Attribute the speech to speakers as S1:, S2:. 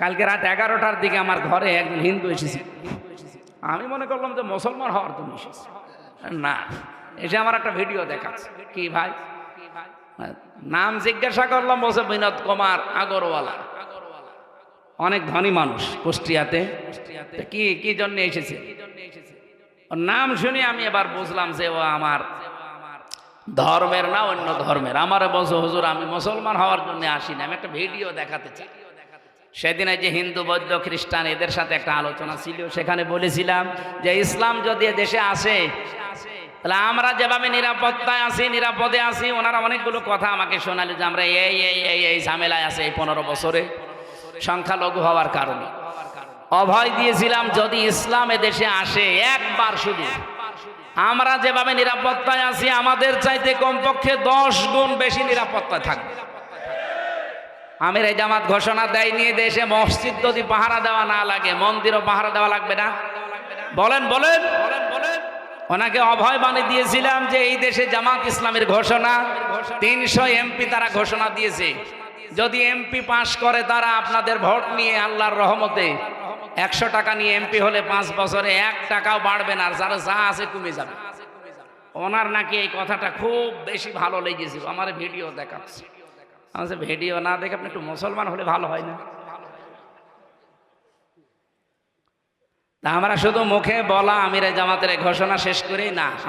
S1: কালকে রাত এগারোটার দিকে আমার ঘরে একজন হিন্দু এসেছে। আমি মনে করলাম যে মুসলমান হওয়ার জন্য এসেছে। না, এসে আমার একটা ভিডিও দেখাচ্ছে। কি ভাই? নাম জিজ্ঞাসা করলাম বসে বিনোদ কুমার আগরওয়ালা। অনেক ধনী মানুষ কুষ্টিয়াতে। কি কি জন্য এসেছে? নাম শুনে আমি এবার বুঝলাম যে ও আমার ধর্মের না অন্য ধর্মের। আমার বলছো, হুজুর, আমি মুসলমান হওয়ার জন্য আসি না আমি একটা ভিডিও দেখাতে চাই। সেদিনে যে হিন্দু, বৌদ্ধ, খ্রিস্টান এদের সাথে একটা আলোচনা ছিল, সেখানে বলেছিলাম যে ইসলাম যদি দেশে আসে, তাহলে আমরা যেভাবে নিরাপত্তায় আছি, নিরাপদে আছি, ওনারা অনেকগুলো কথা আমাকে শোনালো যে আমরা এই এই এই এই ঝামেলায় আছে এই পনেরো বছরে। সংখ্যালঘু হওয়ার কারণে। অভয় দিয়েছিলাম, যদি ইসলাম দেশে আসে, একবার শুধু, আমরা যেভাবে নিরাপত্তায় আছি, আমাদের চাইতে কমপক্ষে দশ গুণ বেশি নিরাপত্তায় থাকবে। আমির এই জামাত ঘোষণা দেয়নি দেশে মসজিদ যদি পাহারা দেওয়া না লাগে, মন্দিরও পাহারা দেওয়া লাগবে না। বলেন বলেন। ওনাকে অভয় বাণী দিয়েছিলাম যে এই দেশে জামাত ইসলামের ঘোষণা, তিনশো এমপি তারা ঘোষণা দিয়েছে। যদি এমপি পাশ করে, তারা আপনাদের ভোট নিয়ে আল্লাহর রহমতে একশো টাকা নিয়ে এমপি হলে পাঁচ বছরে এক টাকাও বাড়বে না, আর যারা যা আছে কমে যাবে। ওনার নাকি এই কথাটা খুব বেশি ভালো লেগেছিল আমার ভিডিও দেখাচ্ছে। আমার ভিডিও না দেখে আপনি একটু মুসলমান হলে ভালো হয় না? তা আমরা শুধু মুখে বলা আমিরে জামাতের ঘোষণা শেষ করেই না